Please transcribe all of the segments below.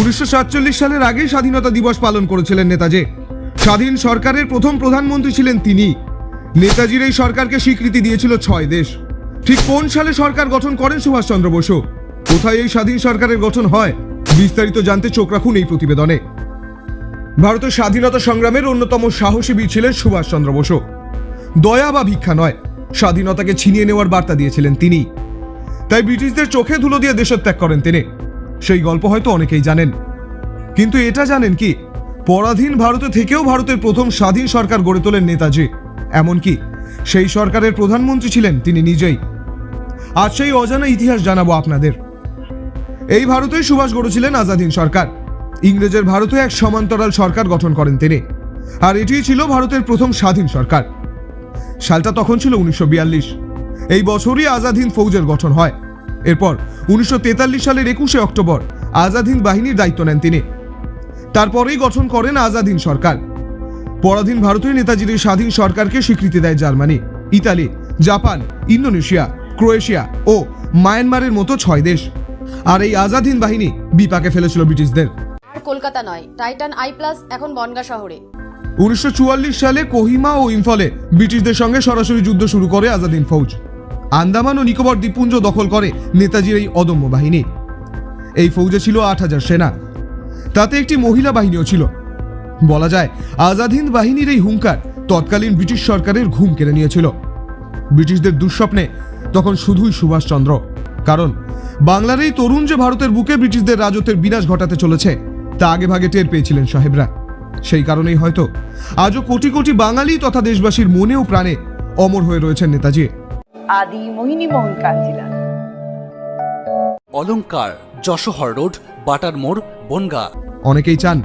উনিশশো সাতচল্লিশ সালের আগেই স্বাধীনতা দিবস পালন করেছিলেন নেতাজি। স্বাধীন সরকারের প্রথম প্রধানমন্ত্রী ছিলেন তিনি। নেতাজির এই সরকারকে স্বীকৃতি দিয়েছিল ছয় দেশ। ঠিক কোন সালে সরকার গঠন করেন সুভাষচন্দ্র বসু? কোথায় এই স্বাধীন সরকারের গঠন হয়? বিস্তারিত জানতে চোখ রাখুন এই প্রতিবেদনে। ভারতের স্বাধীনতা সংগ্রামের অন্যতম সাহসী বীর ছিলেন সুভাষচন্দ্র বসু। দয়া বা ভিক্ষা নয়, স্বাধীনতাকে ছিনিয়ে নেওয়ার বার্তা দিয়েছিলেন তিনি। তাই ব্রিটিশদের চোখে ধুলো দিয়ে দেশত্যাগ করেন তিনি। সেই গল্প হয়তো অনেকেই জানেন। কিন্তু এটা জানেন কি? পরাধীন ভারতে থেকেও ভারতের প্রথম স্বাধীন সরকার গড়ে তোলেন নেতাজি। এমনকি সেই সরকারের প্রধানমন্ত্রী ছিলেন তিনি নিজেই। আজ সেই অজানা ইতিহাস জানাব আপনাদের। এই ভারতেই সুভাষ গড়েছিলেন আজাদিন সরকার। ইংরেজের ভারতে এক সমান্তরাল সরকার গঠন করেন তিনি। আর এটিই ছিল ভারতের প্রথম স্বাধীন সরকার। সালটা তখন ছিল উনিশশো বিয়াল্লিশ। এই বছরই আজাদ হিন্দ ফৌজের গঠন হয়। এরপর উনিশশো তেতাল্লিশ সালের একুশে অক্টোবর আজাদ হিন্দ বাহিনীর দায়িত্ব নেন তিনি। তারপরেই গঠন করেন আজাদ হিন্দ সরকার। পরাধীন ভারতীয় নেতাজির স্বাধীন সরকারকে স্বীকৃতি দেয় Germany Italy Japan Indonesia Croatia ও মায়ানমারের মতো ছয় দেশ। আর এই আজাদ হিন্দ বাহিনী বিপাকে ফেলেছিল ব্রিটিশদের। আর কলকাতা নয় টাইটান আই প্লাস এখন বনগা শহরে। উনিশশো চুয়াল্লিশ সালে কোহিমা ও ইম্ফলে ব্রিটিশদের সঙ্গে সরাসরি যুদ্ধ শুরু করে আজাদিন ফৌজ। আন্দামান ও নিকোবর দ্বীপপুঞ্জ দখল করে নেতাজির এই অদম্য বাহিনী। এই ফৌজে ছিল আট হাজার সেনা। তাতে একটি মহিলা বাহিনীও ছিল। বলা যায়, আজাদ হিন্দ বাহিনীর এই হুঙ্কার তৎকালীন ব্রিটিশ সরকারের ঘুম কেড়ে নিয়েছিল। ব্রিটিশদের দুঃস্বপ্নে তখন শুধুই সুভাষচন্দ্র। কারণ, বাংলার এই তরুণ যে ভারতের বুকে ব্রিটিশদের রাজত্বের বিনাশ ঘটাতে চলেছে, তা আগে ভাগে টের পেয়েছিলেন সাহেবরা। সেই কারণেই হয়তো আজও কোটি কোটি বাঙালি তথা দেশবাসীর মনে ও প্রাণে অমর হয়ে রয়েছেন নেতাজি। আদি মোহিনী মোহন কাঞ্জিলাল অলংকার যশোহর রোড বাটার মোড় বনগা অনেকেই চান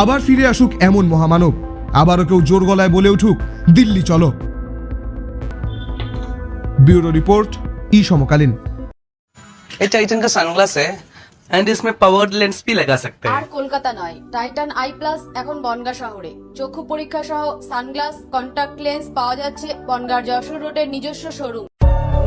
আবার ফিরে আসুক এমন মহামানব আবারও কেউ জোর গলায় বলে উঠুক দিল্লি চলো ব্যুরো রিপোর্ট ই সমকালীন ये टाइटन का सनग्लास है एंड इसमें पावर्ड लेंस भी लगा सकते আর हैं কলকাতা নয় টাইটান আই প্লাস এখন বনগা শহরে চক্ষু পরীক্ষা সহ সানগ্লাস কন্টাক্ট লেন্স পাওয়া যাচ্ছে বনগার যশোর রোডের নিজস্ব শোরুম